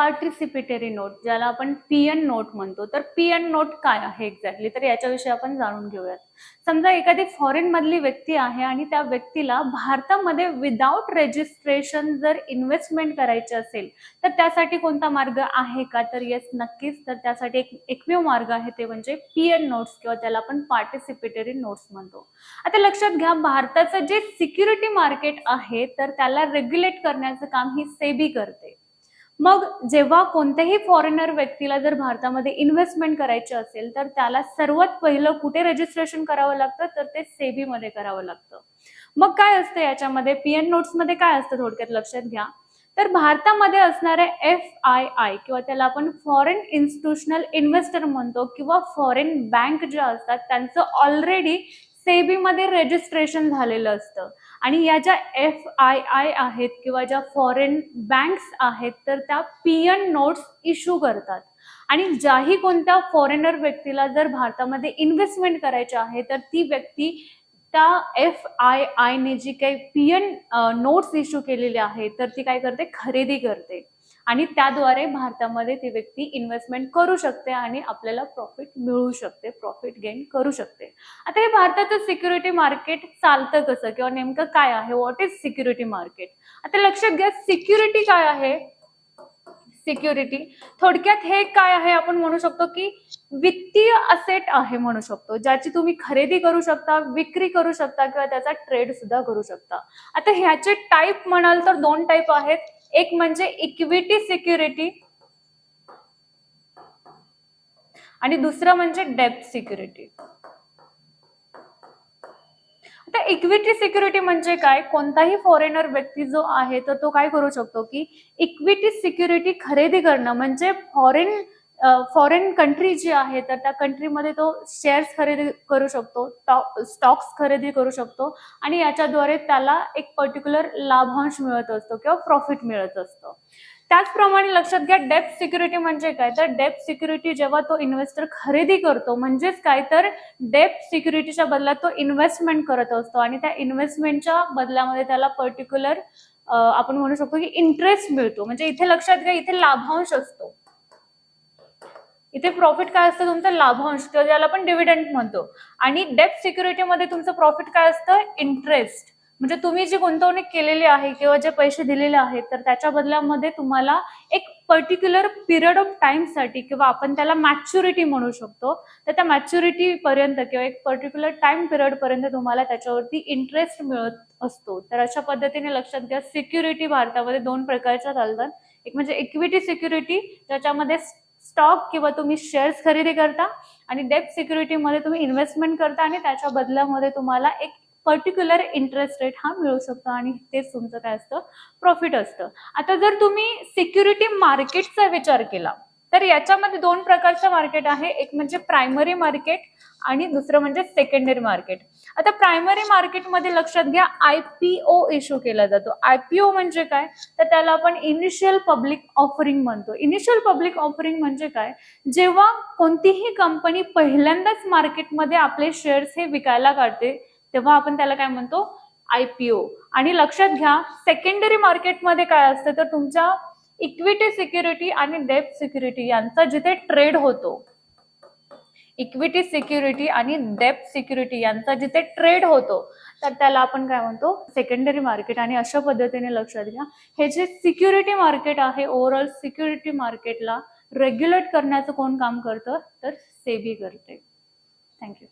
Participatory note ज्याला आपण PN note म्हणतो. तर पीएन नोट काय आहे एक्झॅक्टली तर याच्याविषयी आपण जाणून घेऊयात. समजा एखादी फॉरेन मधली व्यक्ती आहे आणि त्या व्यक्तीला भारतामध्ये विदाउट रेजिस्ट्रेशन जर इन्व्हेस्टमेंट करायची असेल तर त्यासाठी कोणता मार्ग आहे का? तर येस नक्कीच. तर त्यासाठी एक एकमेव मार्ग आहे ते म्हणजे पीएन नोट्स किंवा त्याला आपण पार्टिसिपेटरी नोट्स म्हणतो. आता लक्षात घ्या भारताचं जे सिक्युरिटी मार्केट आहे तर त्याला रेग्युलेट करण्याचं काम ही सेबी करते. मग जेव्हा कोणत्याही फॉरेनर व्यक्तीला जर भारतामध्ये इन्व्हेस्टमेंट करायची असेल तर त्याला सर्वात पहिलं कुठे रजिस्ट्रेशन करावं लागतं? तर ते सेबीमध्ये करावं लागतं. मग काय असतं याच्यामध्ये? पीएन नोट्समध्ये काय असतं थोडक्यात लक्षात घ्या. तर भारतामध्ये असणारे एफ आय आय किंवा त्याला आपण फॉरेन इन्स्टिट्युशनल इन्व्हेस्टर म्हणतो किंवा फॉरेन बँक ज्या असतात त्यांचं ऑलरेडी सेबीमध्ये रजिस्ट्रेशन झालेलं असतं. आणि या ज्या एफ आय आय आहेत किंवा ज्या फॉरेन बँक्स आहेत तर त्या पीएन नोट्स इश्यू करतात. आणि ज्याही कोणत्या फॉरेनर व्यक्तीला जर भारतामध्ये इन्व्हेस्टमेंट करायचे आहे तर ती व्यक्ती त्या एफ आय आयने जी काही पीएन नोट्स इश्यू केलेले आहेत तर ती काय करते? खरेदी करते. आणि त्याद्वारे भारतामध्ये ती व्यक्ती इन्व्हेस्टमेंट करू शकते आणि आपल्याला प्रॉफिट मिळू शकते प्रॉफिट गेन करू शकते. आता हे भारताचं सिक्युरिटी मार्केट चालतं कसं? किंवा नेमकं काय आहे? व्हॉट इज सिक्युरिटी मार्केट आता लक्षात घ्या सिक्युरिटी काय आहे? सिक्युरिटी थोडक्यात हे काय आहे? आपण म्हणू शकतो की वित्तीय असेट आहे म्हणू शकतो ज्याची तुम्ही खरेदी करू शकता विक्री करू शकता किंवा त्याचा ट्रेड सुद्धा करू शकता. आता ह्याचे टाईप म्हणाल तर दोन टाईप आहेत. एक म्हणजे इक्विटी सिक्युरिटी आणि दुसरं म्हणजे डेप्थ सिक्युरिटी आता इक्विटी सिक्युरिटी म्हणजे काय? कोणताही फॉरेनर व्यक्ती जो आहे तर तो काय करू शकतो की इक्विटी सिक्युरिटी खरेदी करणं म्हणजे फॉरेन फॉरेन कंट्री जी आहे तर त्या कंट्रीमध्ये तो शेअर्स खरेदी करू शकतो स्टॉक्स खरेदी करू शकतो आणि याच्याद्वारे त्याला एक पर्टिक्युलर लाभांश मिळत असतो किंवा प्रॉफिट मिळत असतो. त्याचप्रमाणे लक्षात घ्या डेप्थ सिक्युरिटी म्हणजे काय? तर डेप्थ सिक्युरिटी जेव्हा तो इन्व्हेस्टर खरेदी करतो म्हणजेच काय? तर डेप्थ सिक्युरिटीच्या बदल्यात तो इन्व्हेस्टमेंट करत असतो आणि त्या इन्व्हेस्टमेंटच्या बदल्यामध्ये त्याला पर्टिक्युलर आपण म्हणू शकतो की इंटरेस्ट मिळतो. म्हणजे इथे लक्षात घ्या इथे लाभांश असतो. इथे प्रॉफिट काय असतं? तुमचा लाभांश किंवा ज्याला आपण डिव्हिडंड म्हणतो. आणि डेप्थ सिक्युरिटीमध्ये तुमचं प्रॉफिट काय असतं? इंटरेस्ट म्हणजे तुम्ही जी गुंतवणूक केलेली आहे किंवा जे पैसे दिलेले आहेत तर त्याच्या बदल्यामध्ये तुम्हाला एक पर्टिक्युलर पिरियड ऑफ टाइमसाठी किंवा आपण त्याला मॅच्युरिटी म्हणू शकतो तर त्या मॅच्युरिटी पर्यंत किंवा एक पर्टिक्युलर टाइम पिरियड पर्यंत तुम्हाला त्याच्यावरती इंटरेस्ट मिळत असतो. तर अशा पद्धतीने लक्षात घ्या सिक्युरिटी भारतामध्ये दोन प्रकारच्या चालतात. एक म्हणजे इक्विटी सिक्युरिटी ज्याच्यामध्ये स्टॉक किंवा तुम्ही शेअर्स खरेदी करता आणि डेप्ट सिक्युरिटीमध्ये तुम्ही इन्व्हेस्टमेंट करता आणि त्याच्या बदल्यामध्ये तुम्हाला एक पर्टिक्युलर इंटरेस्ट रेट हा मिळू शकतो आणि तेच तुमचं काय असतं? प्रॉफिट असतं. आता जर तुम्ही सिक्युरिटी मार्केटचा विचार केला तर याच्यामध्ये दोन प्रकारचं मार्केट आहे. एक म्हणजे प्रायमरी मार्केट आणि दुसरं म्हणजे सेकंडरी मार्केट आता प्रायमरी मार्केटमध्ये लक्षात घ्या आयपीओ इश्यू केला जातो. आयपीओ म्हणजे काय? तर त्याला आपण इनिशियल पब्लिक ऑफरिंग म्हणतो. इनिशियल पब्लिक ऑफरिंग म्हणजे काय? जेव्हा कोणतीही कंपनी पहिल्यांदाच मार्केटमध्ये आपले शेअर्स हे विकायला काढते तेव्हा आपण त्याला काय म्हणतो? आयपीओ आणि लक्षात घ्या सेकंडरी मार्केटमध्ये काय असतं? तर तुमच्या इक्विटी सिक्युरिटी आणि डेप्थ सिक्युरिटी यांचा जिथे ट्रेड होतो इक्विटी सिक्युरिटी आणि डेप्थ सिक्युरिटी यांचा जिथे ट्रेड होतो तर त्याला आपण काय म्हणतो? Secondary market. आणि अशा पद्धतीने लक्षात घ्या हे जे सिक्युरिटी मार्केट आहे ओव्हरऑल सिक्युरिटी मार्केटला रेग्युलेट करण्याचं कोण काम करतं? तर सेबी करते. थँक्यू.